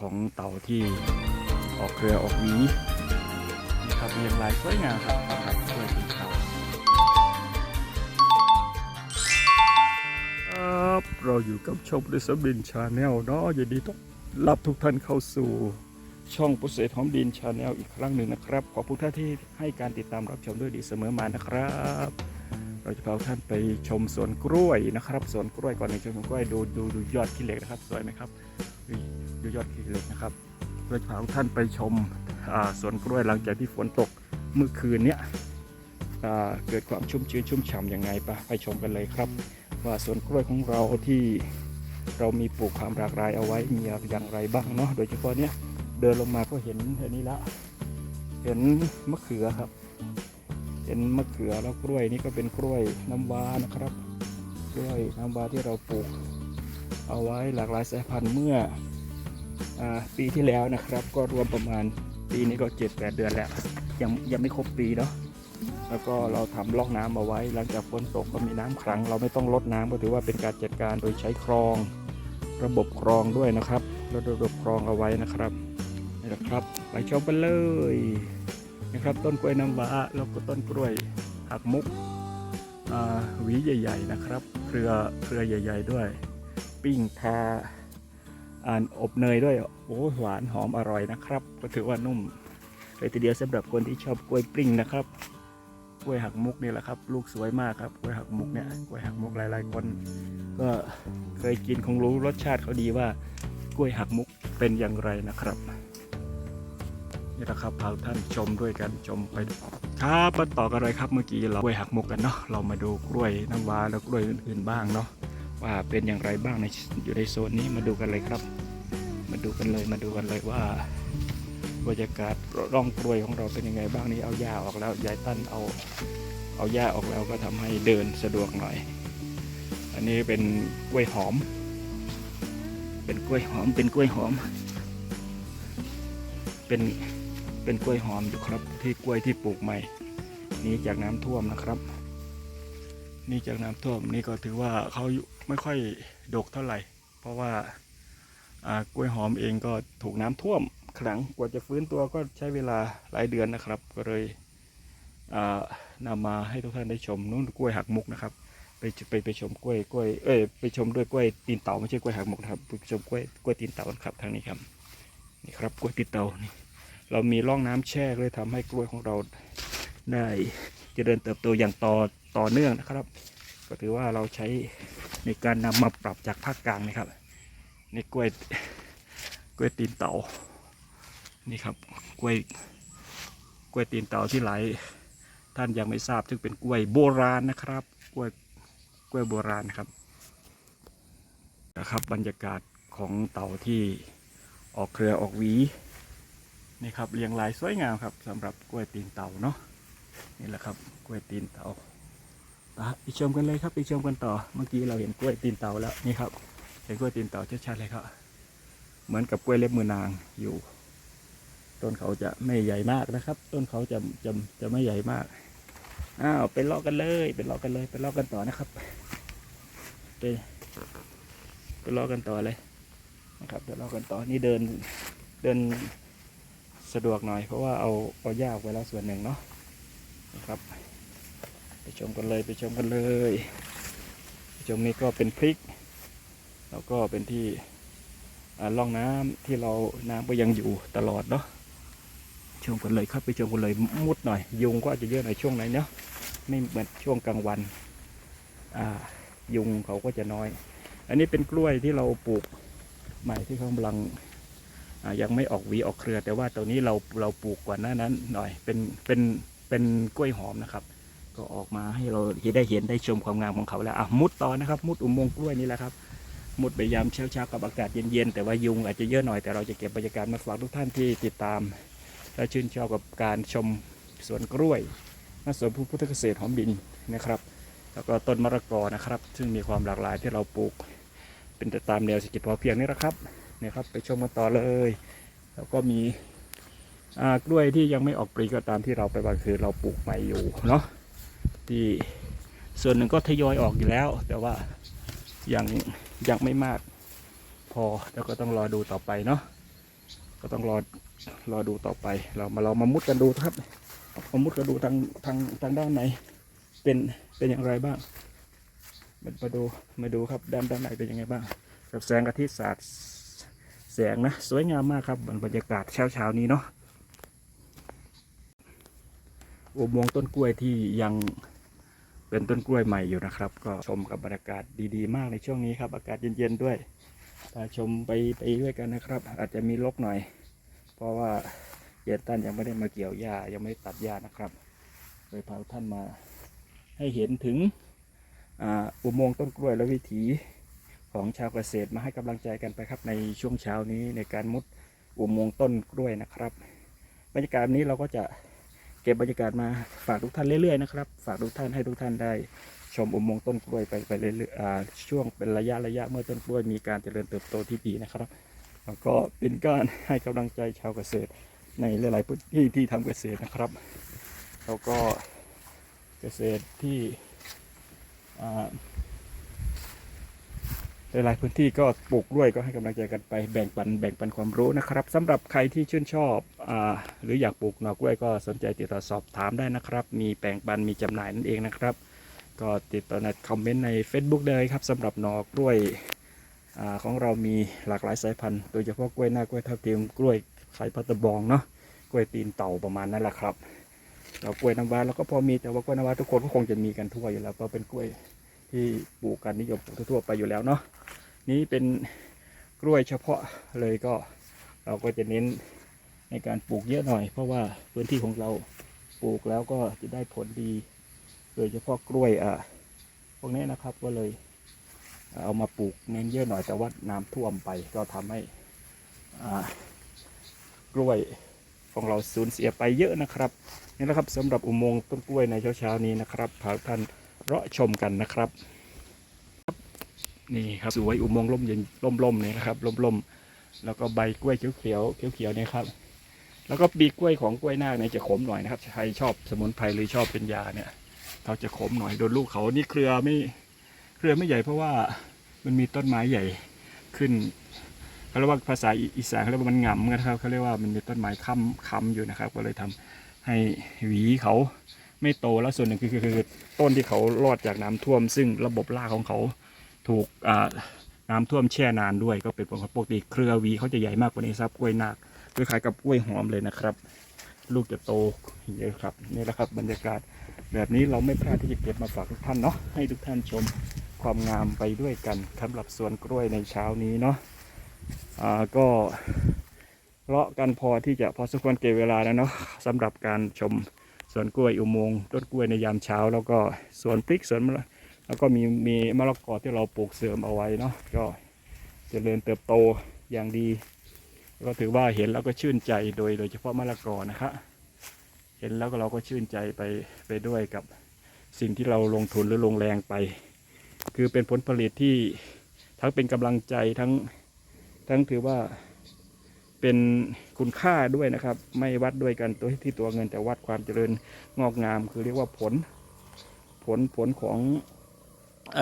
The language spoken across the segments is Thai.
ของเต่าที่ออกเครือออกหวีนะครับเรียงรายสวยงามครับสำหรับกล้วยตีนเต่าครับเราอยู่กับชมด้วยสบินชาแนลเนาะยินดีต้อนรับทุกท่านเข้าสู่ช่องปุเศษหอมดินชาแนลอีกครั้งหนึ่งนะครับ ขอบคุณท่านที่ให้การติดตามรับชมด้วยดีเสมอมานะครับ เราจะพาท่านไปชมสวนกล้วยนะครับสวนกล้วยก่อนในชมสวนกล้วยดูดูดูยอดขี้เหล็กนะครับ สวยไหมครับ ยอดขีเหล็กนะครับเราจะพาท่านไปชมสวนกล้วยหลังจากที่ฝนตกเมื่อคืนเนี้ยเกิดความชุ่มชื้นชุ่มฉ่ำยังไงปะไปชมกันเลยครับ ว่าสวนกล้วยของเราที่เรามีปลูกความหลากหลายเอาไว้มีอย่างไรบ้างเนาะโดยเฉพาะเนี้ยเดินลงมาก็เห็นอันนี้ละเห็นมะเขือครับเป็นมะเขือแล้วกล้วยนี่ก็เป็นกล้วยน้ำว้านะครับกล้วยน้ำว้าที่เราปลูกเอาไว้หลากหลายสายพันธุ์เมื่อ ปีที่แล้วนะครับ ก็รวมประมาณปีนี้ก็เจ็ดแปดเดือนแล้วยังยังไม่ครบปีเนาะแล้วก็เราทำล่องน้ำเอาไว้ หลังจากฝนตกก็มีน้ำขัง เราไม่ต้องลดน้ำก็ถือว่าเป็นการจัดการโดยใช้คลอง ระบบคลองด้วยนะครับระบบคลองเอาไว้นะครับนี่แหละครับไปชมกันเลยนะครับต้นกล้วยน้ำว้าแล้วก็ต้นกล้วยหักมุกอ่าหวีใหญ่ ๆ นะครับ เครือเครือใหญ่ ๆ ด้วย ปิ้งทา อบเนยด้วยโอ้หวานหอมอร่อยนะครับ ก็ถือว่านุ่มเลยทีเดียวสำหรับคนที่ชอบกล้วยปิ้งนะครับกล้วยหักมุกนี่แหละครับ ลูกสวยมากครับกล้วยหักมุกเนี่ยกล้วยหักมุกหลายๆคน ก็เคยกินคงรู้รสชาติเขาดีว่ากล้วยหักมุกเป็นอย่างไรนะครับนี่แหละครับพาท่านชมด้วยกันชมไปครับมาต่อกันเลยครับเมื่อกี้เรากล้วยหักมุกกันเนาะเรามาดูกล้วยน้ำว้าแล้วกล้วยอื่นๆบ้างเนาะ ว่าเป็นอย่างไรบ้างในอยู่ในโซนนี้มาดูกันเลยครับ มาดูกันเลยมาดูกันเลยว่าบรรยากาศร่องกลวยของเราเป็นยังไงบ้างนี่เอาหญ้าออกแล้วยายตั้นเอาเอาหญ้าออกแล้วก็ทำให้เดินสะดวกหน่อย อันนี้เป็นกล้วยหอม เป็นกล้วยหอมเป็นกล้วยหอม เป็นเป็นกล้วยหอมอยู่ครับ ที่กล้วยที่ปลูกใหม่นี่จากน้ำท่วมนะครับ นี่จากน้ำท่วมนี่ก็ถือว่าเขา ไม่ค่อยดกเท่าไหร่ เพราะว่ากล้วยหอมเองก็ถูกน้ำท่วมครั้งกว่าจะฟื้นตัวก็ใช้เวลาหลายเดือนนะครับ ก็เลยอ่านำมาให้ทุกท่านได้ชมนู่นกล้วยหักมุกนะครับ ไปไปไปชมกล้วยกล้วยเอ้ยไปชมด้วยกล้วยตีนเต่าไม่ใช่กล้วยหักมุกนะครับไปชมกล้วยกล้วยตีนเต่ากันครับทางนี้ครับนี่ครับกล้วยตีนเต่านี่เรามีร่องน้ำแช่เลยทำให้กล้วยของเราได้เจริญเติบโตอย่างต่อต่อเนื่องนะครับ ก็ถือว่าเราใช้ในการนำมาปรับจากภาคกลางนะครับนี่กล้วยกล้วยตีนเต่านี่ครับกล้วยกล้วยตีนเต่าที่หลายท่านยังไม่ทราบซึ่งเป็นกล้วยโบราณนะครับกล้วยกล้วยโบราณครับนะครับบรรยากาศของเต่าที่ออกเครือออกหวีนี่ครับเรียงรายสวยงามครับสำหรับกล้วยตีนเต่าเนาะนี่แหละครับกล้วยตีนเต่า ไปชมกันเลยครับไปชมกันต่อ เมื่อกี้เราเห็นกล้วยตีนเต่าแล้วนี่ครับเห็นกล้วยตีนเต่าชัดๆเลยครับ เหมือนกับกล้วยเล็บมือนางอยู่ ต้นเขาจะไม่ใหญ่มากนะครับ ต้นเขาจะจะจะไม่ใหญ่มากอ้าวไปลาะกันเลยไปลาะกันเลยไปลาะกันต่อนะครับไปไปลาะกันต่อเลยนะครับไปเลาะกันต่อนี่เดินเดินสะดวกหน่อย เพราะว่าเอาเอาหญ้าออกไปแล้วส่วนหนึ่งเนาะนะครับ ชมกันเลยไปชมกันเลยไปชมนี้ก็เป็นพริก แล้วก็เป็นที่อ่าร่องน้ำที่เราน้ำก็ยังอยู่ตลอดเนาะชมกันเลยครับไปชมกันเลยมุดหน่อยยุงก็อาจจะเยอะหน่อยช่วงไหนเนาะไม่เหมือนช่วงกลางวันอ่ายุงเขาก็จะน้อย อันนี้เป็นกล้วยที่เราปลูกใหม่ที่เขากำลังยังไม่ออกหวีออกเครือ แต่ว่าตัวนี้เราเราปลูกกว่าหน้านั้นหน่อยเป็นเป็นเป็นกล้วยหอมนะครับ ก็ออกมาให้เราได้เห็นได้ชมความงามของเขาแล้วอะมุดต่อนะครับ มุดอุโมงค์กล้วยนี่แหละครับ มุดไปยามเช้าเช้าๆกับอากาศเย็นๆแต่ว่ายุงอาจจะเยอะหน่อยแต่เราจะเก็บบรรยากาศมาฝากทุกท่านที่ติดตาม และชื่นชอบกับการชมสวนกล้วยณสวนพุทธเกษตรหอมบินนะครับ แล้วก็ต้นมะละกอนะครับ ซึ่งมีความหลากหลายที่เราปลูก เป็นตามแนวเศรษฐกิจพอเพียงนี่แหละครับเนี่ยครับไปชมกันต่อเลย แล้วก็มีกล้วยที่ยังไม่ออกปลีก็ตามที่เราไปบางคือเราปลูกใหม่อยู่เนาะ ที่ส่วนหนึ่งก็ทยอยออกอยู่แล้ว แต่ว่ายังยังไม่มากพอแล้วก็ต้องรอดูต่อไปเนาะก็ต้องรอรอดูต่อไป เรามาเรามามุดกันดูครับมามุดกันดูทางทางทางด้านไหน เป็นเป็นอย่างไรบ้างมาดูมาดูครับด้านด้านไหนเป็นยังไงบ้างกับแสงอาทิตย์สาดแสงนะสวยงามมากครับบรรยากาศเช้าเช้านี้เนาะอุโมงค์ต้นกล้วยที่ยัง เป็นต้นกล้วยใหม่อยู่นะครับ ก็ชมกับบรรยากาศดีๆ มากในช่วงนี้ครับอากาศเย็นๆด้วยถ้าชมไปไปด้วยกันนะครับ อาจจะมีลกหน่อย เพราะว่าเย็นตันยังไม่ได้มาเกี่ยวหญ้ายังไม่ได้ตัดหญ้านะครับเลยพาท่านมาให้เห็นถึงอุโมงค์ต้นกล้วยและวิถีของชาวเกษตรมาให้กำลังใจกันไปครับในช่วงเช้านี้ในการมุดอุโมงค์ต้นกล้วยนะครับ บรรยากาศนี้เราก็จะ เก็บบรรยากาศมาฝากทุกท่านเรื่อยๆนะครับ ฝากทุกท่านให้ทุกท่านได้ชมอุโมงค์ต้นกล้วยไปไปเรื่อยๆช่วงเป็นระยะระยะเมื่อต้นกล้วยมีการเจริญเติบโตที่ดีนะครับแล้วก็เป็นการให้กำลังใจชาวเกษตร ในหลายๆพื้นที่ที่ทำเกษตรนะครับแล้วก็เกษตรที่อ่า หลายๆพื้นที่ก็ปลูกกล้วยก็ให้กำลังใจกันไปแบ่งปันแบ่งปันความรู้นะครับสำหรับใครที่ชื่นชอบอหรืออยากปลูกหน่อกล้วยก็สนใจติดต่อสอบถามได้นะครับ มีแบ่งปันมีจำหน่ายนั่นเองนะครับ ก็ติดต่อในคอมเมนต์ใน Facebook ได้เลยครับสำหรับหน่อกล้วยอของเรามีหลากหลายสายพันธุ์โดยเฉพาะกล้วยหน้ากล้วยทับทิมกล้วยไข่พัตตะบองเนาะกล้วยตีนเต่าประมาณนั้นแหละครับเรากล้วยน้ำว้าเราก็พอมีแต่ว่ากล้วยน้ำว้าทุกคนก็คงจะมีกันทั่วอยู่แล้วเพราะเป็นกล้วย ที่ปลูกกันนิยมปลูกทั่วไปอยู่แล้วเนาะนี้เป็นกล้วยเฉพาะเลยก็เราก็จะเน้นในการปลูกเยอะหน่อย เพราะว่าพื้นที่ของเราปลูกแล้วก็จะได้ผลดี โดยเฉพาะกล้วยอะพวกนี้นะครับก็เลยเอามาปลูกเน้นเยอะหน่อยแต่ว่าน้ำท่วมไปก็ทำให้กล้วยของเราสูญเสียไปเยอะนะครับนี่นะครับสำหรับอุโมงค์ต้นกล้วยในเช้าๆนี้นะครับพาท่าน เราะชมกันนะครับ นี่ครับสวยอุโมงค์ร่มเย็นร่มๆเนี่ยนะครับร่มๆแล้วก็ใบกล้วยเขียวๆเขียวๆเนี่ยครับ แล้วก็ปีกกล้วยของกล้วยนาคเนี่ยจะขมหน่อยนะครับใครชอบสมุนไพรหรือชอบเป็นยาเนี่ยเขาจะขมหน่อยโดนลูกเขานี่เครือไม่เครือไม่ใหญ่เพราะว่ามันมีต้นไม้ใหญ่ขึ้นเขาเรียกว่าภาษาอีสานเขาเรียกว่ามันง่ำนะครับเขาเรียกว่ามันมีต้นไม้ค้ำค้ำอยู่นะครับ ก็เลยทำให้หวีเขา ไม่โตแล้วส่วนหนึ่งคือคือ ต้นที่เขารอดจากน้ำท่วม ซึ่งระบบรากของเขาถูกน้ำท่วมแช่นานด้วยก็เป็นผลของปกติเครือวีเขาจะใหญ่มากกว่านี้ครับกล้วยนาคคล้ายๆกับกล้วยหอมเลยนะครับ ลูกจะโตเยอะครับนี่แหละครับบรรยากาศแบบนี้เราไม่พลาดที่จะเก็บมาฝากทุกท่านเนาะให้ทุกท่านชมความงามไปด้วยกันสำหรับสวนกล้วยในเช้านี้เนาะอ่าก็เลาะกันพอที่จะพอสมควรเก็บเวลาแล้วเนาะสำหรับการชม สวนกล้วยอุโมงค์ต้นกล้วยในยามเช้า แล้วก็สวนพริกสวนมะละแล้วก็มีมีมะละกอที่เราปลูกเสริมเอาไว้เนาะก็เจริญเติบโตอย่างดี ก็ถือว่าเห็นแล้วก็ชื่นใจโดยโดยเฉพาะมะละกอนะครับเห็นแล้วก็เราก็ชื่นใจไปไปด้วยกับสิ่งที่เราลงทุนหรือลงแรงไป คือเป็นผลผลิตที่ทั้งเป็นกำลังใจทั้งทั้งถือว่า เป็นคุณค่าด้วยนะครับ ไม่วัดด้วยกันตัวที่ตัวเงินแต่วัดความเจริญงอกงาม คือเรียกว่าผลผลผลของอ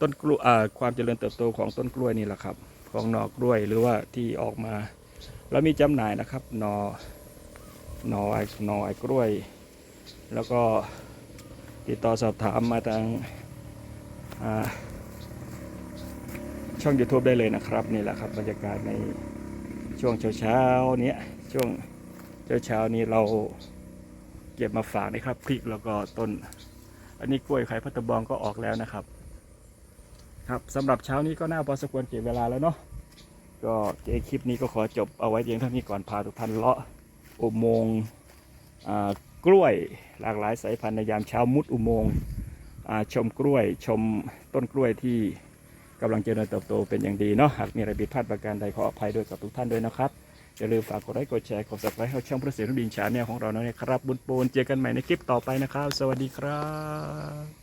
ต้นกล้วยความเจริญเติบโตของต้นกล้วยนี่แหละครับ ของหน่อกล้วยหรือว่าที่ออกมาแล้วมีจำหน่ายนะครับหนอหนอไอ้หนอไอ้กล้วย แล้วก็ติดต่อสอบถามมาทางช่อง YouTube ได้เลยนะครับ นี่แหละครับบรรยากาศใน ช่วงเช้าๆเนี้ยช่วงเช้าๆนี้เราเก็บมาฝากนะครับพริกแล้วก็ต้น อันนี้กล้วยไข่พัตตะบองก็ออกแล้วนะครับ ครับสำหรับเช้านี้ก็น่าพอสมควรเก็บเวลาแล้วเนาะก็เจคลิปนี้ก็ขอจบเอาไว้เพียงเท่านี้ก่อนพาทุกท่านเลาะอุโมงค์กล้วยหลากหลายสายพันธุ์ในยามเช้ามุดอุโมงค์ชมกล้วยชมต้นกล้วยที่ กำลังเจริญเติบโตเป็นอย่างดีเนาะหากมีอะไรผิดพลาดประการใดขออภัยด้วยกับทุกท่านด้วยนะครับอย่าลืมฝากกดไลค์กดแชร์กด subscribe ให้ช่องพระเสด็จดินชาแนลของเราเนาะครับบุญปูนเจอกันใหม่ในคลิปต่อไปนะครับ สวัสดีครับ